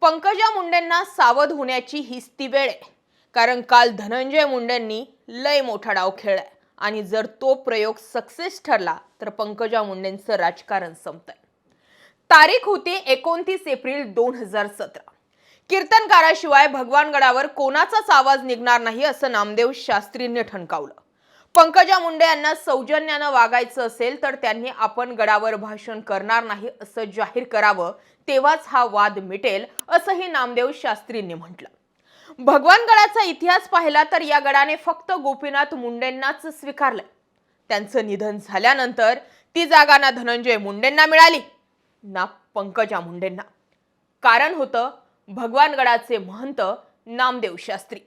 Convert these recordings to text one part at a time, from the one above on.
पंकजा मुंडेंना सावध होण्याची हीच ती वेळ आहे. कारण काल धनंजय मुंडेंनी लय मोठा डाव खेळलाय. आणि जर तो प्रयोग सक्सेस ठरला तर पंकजा मुंडेंचं राजकारण संपतंय. तारीख होती एकोणतीस एप्रिल दोन हजार सतरा. कीर्तनकाराशिवाय भगवानगडावर कोणाचाच आवाज निघणार नाही असं नामदेव शास्त्रींनी ठणकावलं. पंकजा मुंडे यांना सौजन्यानं वागायचं असेल तर त्यांनी आपण गडावर भाषण करणार नाही असं जाहीर करावं तेव्हाच हा वाद मिटेल असंही नामदेव शास्त्रींनी म्हटलं. भगवानगडाचा इतिहास पाहिला तर या गडाने फक्त गोपीनाथ मुंडेंनाच स्वीकारलं. त्यांचं निधन झाल्यानंतर ती जागा ना धनंजय मुंडेंना मिळाली ना पंकजा मुंडेंना. कारण होतं भगवानगडाचे महंत नामदेव शास्त्री.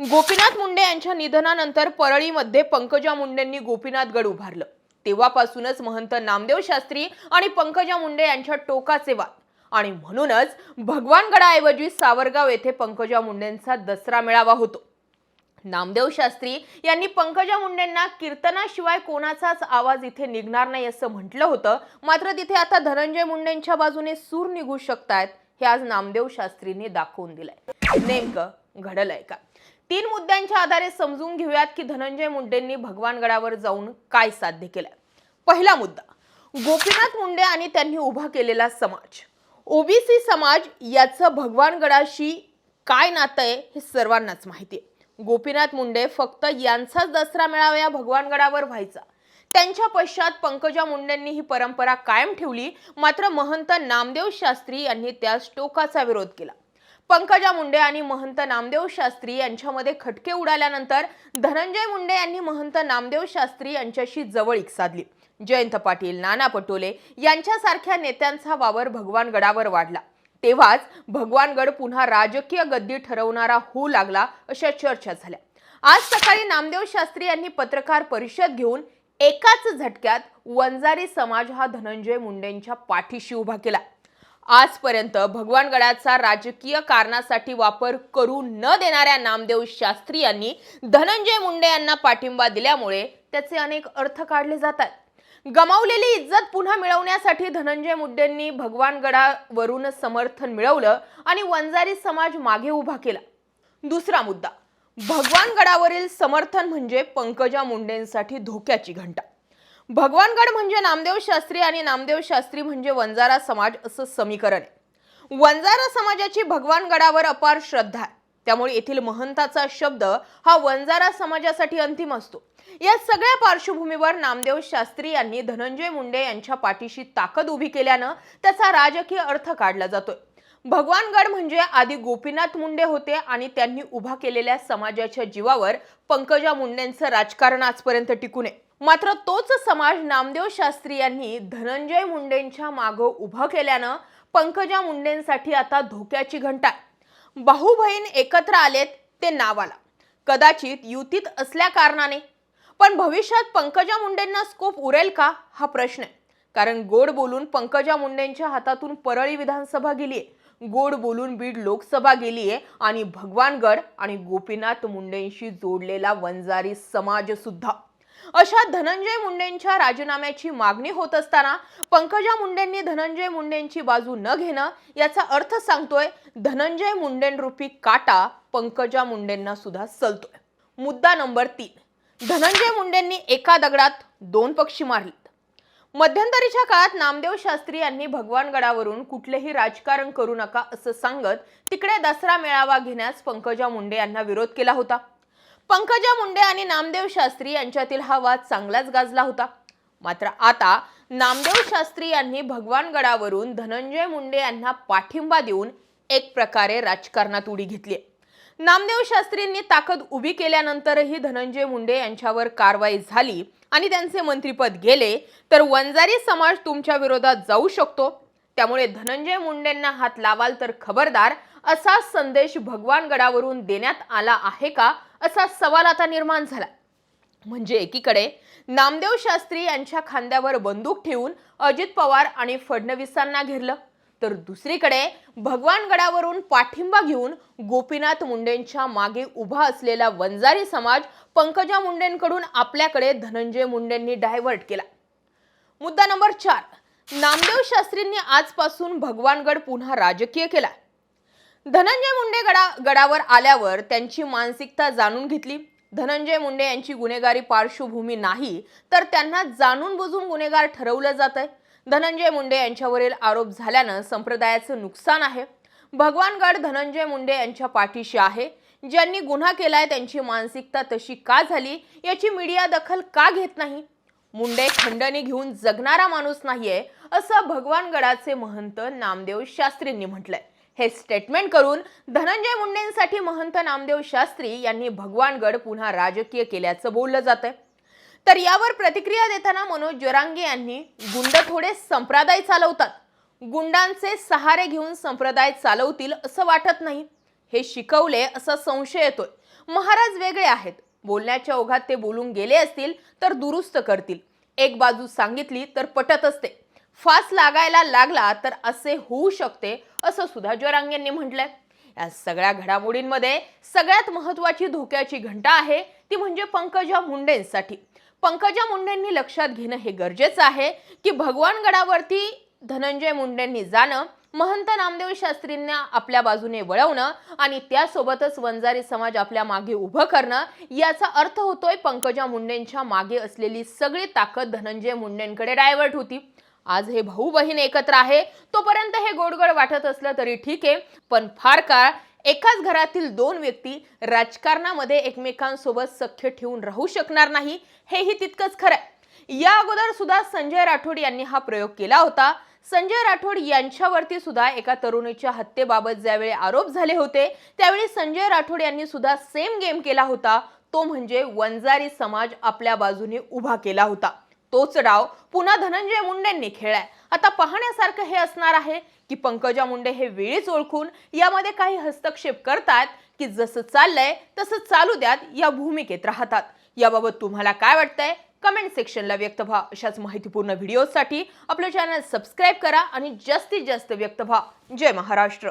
गोपीनाथ मुंडे यांच्या निधनानंतर परळीमध्ये पंकजा मुंडेंनी गोपीनाथ गड उभारलं. तेव्हापासूनच महंत नामदेव शास्त्री आणि पंकजा मुंडे यांच्या टोकाचे वाद. आणि म्हणूनच भगवानगडाऐवजी सावरगाव येथे पंकजा मुंडेंचा दसरा मेळावा होतो. नामदेव शास्त्री यांनी पंकजा मुंडेंना कीर्तनाशिवाय कोणाचाच आवाज इथे निघणार नाही असं म्हटलं होतं. मात्र तिथे आता धनंजय मुंडेंच्या बाजूने सूर निघू शकतायत हे आज नामदेव शास्त्रींनी दाखवून दिलंय. नेमकं घडलंय का? तीन मुद्द्यांच्या आधारे समजून घेऊयात की धनंजय मुंडेंनी भगवानगडावर जाऊन काय साध्य केलंय. पहिला मुद्दा गोपीनाथ मुंडे आणि त्यांनी उभा केलेला समाज. ओबीसी समाज याचं भगवानगडाशी काय नातं आहे हे सर्वांनाच माहिती आहे. गोपीनाथ मुंडे फक्त यांचाच दसरा मेळावा या भगवानगडावर व्हायचा. त्यांच्या पश्चात पंकजा मुंडेंनी ही परंपरा कायम ठेवली मात्र महंत नामदेव शास्त्री यांनी त्यास टोकाचा विरोध केला. पंकजा मुंडे आणि महंत नामदेव शास्त्री यांच्यामध्ये खटके उडाल्यानंतर धनंजय मुंडे यांनी महंत नामदेव शास्त्री यांच्याशी जवळीक साधली. जयंत पाटील नाना पटोले यांच्यासारख्या नेत्यांचा वावर भगवानगडावर वाढला. तेव्हाच भगवानगड पुन्हा राजकीय गद्दी ठरवणारा होऊ लागला अशा चर्चा झाल्या. आज सकाळी नामदेव शास्त्री यांनी पत्रकार परिषद घेऊन एकाच झटक्यात वंजारी समाज हा धनंजय मुंडेंच्या पाठीशी उभा केला. आजपर्यंत भगवानगडाचा राजकीय कारणासाठी वापर करू न देणाऱ्या नामदेव शास्त्री यांनी धनंजय मुंडे यांना पाठिंबा दिल्यामुळे त्याचे अनेक अर्थ काढले जातात गमावलेली इज्जत पुन्हा मिळवण्यासाठी धनंजय मुंडेंनी भगवानगडावरून समर्थन मिळवलं आणि वंजारी समाज मागे उभा केला. दुसरा मुद्दा भगवानगडावरील समर्थन म्हणजे पंकजा मुंडेंसाठी धोक्याची घंटा. भगवानगड म्हणजे नामदेव शास्त्री आणि नामदेव शास्त्री म्हणजे वंजारा समाज असं समीकरण आहे. वंजारा समाजाची भगवानगडावर अपार श्रद्धा आहे. त्यामुळे येथील महंताचा शब्द हा वंजारा समाजासाठी अंतिम असतो. या सगळ्या पार्श्वभूमीवर नामदेव शास्त्री यांनी धनंजय मुंडे यांच्या पाठीशी ताकद उभी केल्यानं त्याचा राजकीय अर्थ काढला जातोय. भगवानगड म्हणजे आधी गोपीनाथ मुंडे होते आणि त्यांनी उभा केलेल्या समाजाच्या जीवावर पंकजा मुंडेंचं राजकारण आजपर्यंत टिकून आहे. मात्र तोच समाज नामदेव शास्त्री यांनी धनंजय मुंडेंच्या मागं उभं केल्यानं पंकजा मुंडेंसाठी आता धोक्याची घंटा भाऊ बहीण एकत्र आलेत ते नावाला. कदाचित युतीत असल्या कारणाने. पण भविष्यात पंकजा मुंडेंना स्कोप उरेल का? हा प्रश्न आहे. कारण गोड बोलून पंकजा मुंडेंच्या हातातून परळी विधानसभा गेलीये. गोड बोलून बीड लोकसभा गेलीये आणि भगवानगड आणि गोपीनाथ मुंडेंशी जोडलेला वंजारी समाज सुद्धा अशा धनंजय मुंडेंच्या राजीनाम्याची मागणी होत असताना पंकजा मुंडेंनी धनंजय मुंडेंची बाजू न घेणं याचा अर्थ सांगतोय धनंजय मुंडेंरूपी काटा पंकजा मुंडेंना सुद्धा सलतोय. मुद्दा नंबर तीन. धनंजय मुंडेंनी एका दगडात दोन पक्षी मारलेत. मध्यंतरीच्या काळात नामदेव शास्त्री यांनी भगवानगडावरून कुठलेही राजकारण करू नका असं सांगत तिकडे दसरा मेळावा घेण्यास पंकजा मुंडे यांना विरोध केला होता. पंकजा मुंडे आणि नामदेव शास्त्री यांच्यातील हा वाद चांगलाच गाजला होता. मात्र आता नामदेव शास्त्री यांनी भगवानगडावरून धनंजय मुंडे यांना पाठिंबा देऊन एक प्रकारे राजकारणात उडी घेतली नामदेव शास्त्रींनी ताकद उभी केल्यानंतरही धनंजय मुंडे यांच्यावर कारवाई झाली आणि त्यांचे मंत्रीपद गेले तर वंजारी समाज तुमच्या विरोधात जाऊ शकतो. त्यामुळे धनंजय मुंडेंना हात लावाल तर खबरदार असा संदेश भगवानगडावरून देण्यात आला आहे का? असा सवाल आता निर्माण झाला. म्हणजे एकीकडे नामदेव शास्त्री यांच्या खांद्यावर बंदूक ठेवून अजित पवार आणि फडणवीसांना घेरलं. तर दुसरीकडे भगवानगडावरून पाठिंबा घेऊन गोपीनाथ मुंडेंच्या मागे उभा असलेला वंजारी समाज पंकजा मुंडेंकडून आपल्याकडे धनंजय मुंडेंनी डायव्हर्ट केला. मुद्दा नंबर चार. नामदेव शास्त्रींनी आजपासून भगवानगड पुन्हा राजकीय केला. धनंजय मुंडे गडा गडावर आल्यावर त्यांची मानसिकता जाणून घेतली. धनंजय मुंडे यांची गुन्हेगारी पार्श्वभूमी नाही तर त्यांना जाणून बुजून गुन्हेगार ठरवलं जात आहे धनंजय मुंडे यांच्यावरील आरोप झाल्यानं संप्रदायाचं नुकसान आहे. भगवानगड धनंजय मुंडे यांच्या पाठीशी आहे. ज्यांनी गुन्हा केलाय त्यांची मानसिकता तशी का झाली याची मीडिया दखल का घेत नाही? मुंडे खंडणी घेऊन जगणारा माणूस नाहीये असं भगवानगडाचे महंत नामदेव शास्त्रींनी म्हटलंय. हे स्टेटमेंट करून धनंजय मुंडेंसाठी महंत नामदेव शास्त्री यांनी भगवानगड पुन्हा राजकीय केल्याचं बोललं जात आहे तर यावर प्रतिक्रिया देताना मनोज जरांगे यांनी गुंड थोडे संप्रदाय चालवतात. गुंडांचे सहारे घेऊन संप्रदाय चालवतील असं वाटत नाही. हे शिकवले असा संशय येतोय. महाराज वेगळे आहेत. बोलण्याच्या ओघात ते बोलून गेले असतील तर दुरुस्त करतील. एक बाजू सांगितली तर पटत असते. फास लागायला लागला तर असे होऊ शकते असं सुधा सुद्धा जरांगेंनी म्हटलंय. या सगळ्या घडामोडींमध्ये सगळ्यात महत्वाची धोक्याची घंटा आहे ती म्हणजे पंकजा मुंडेंसाठी. पंकजा मुंडेंनी लक्षात घेणं हे गरजेचं आहे की भगवानगडावरती धनंजय मुंडेंनी जाणं महंत नामदेव शास्त्रींना आपल्या बाजूने वळवणं आणि त्यासोबतच वंजारी समाज आपल्या मागे उभं करणं याचा अर्थ होतोय पंकजा मुंडेंच्या मागे असलेली सगळी ताकद धनंजय मुंडेंकडे डायव्हर्ट होती. आज हे भाऊ बहीण एकत्र आहे. तोपर्यंत हे गोडगोड वाटत असलं तरी ठीक आहे. पण फार काळ एकाच घरातील दोन व्यक्ती राजकारणामध्ये एकमेकांसोबत सख्य ठेवून राहू शकणार नाही हेही तितकंच खरं आहे या अगोदर सुद्धा संजय राठोड यांनी हा प्रयोग केला होता. संजय राठोड यांच्यावरती सुद्धा एका तरुणीच्या हत्येबाबत ज्यावेळी आरोप झाले होते त्यावेळी संजय राठोड यांनी सुद्धा सेम गेम केला होता. तो म्हणजे वंजारी समाज आपल्या बाजूने उभा केला होता. तोच डाव पुन्हा धनंजय मुंडेंनी खेळलाय. आता पाहण्यासारखं हे असणार आहे की पंकजा मुंडे हे वेळीच ओळखून यामध्ये काही हस्तक्षेप करतात की जसं चाललंय तसं चालू द्यात या भूमिकेत राहतात. याबाबत तुम्हाला काय वाटतंय? कमेंट सेक्शनला व्यक्त व्हा. अशाच माहितीपूर्ण व्हिडिओसाठी आपलं चॅनल सबस्क्राईब करा आणि जास्तीत जास्त व्यक्त व्हा. जय महाराष्ट्र.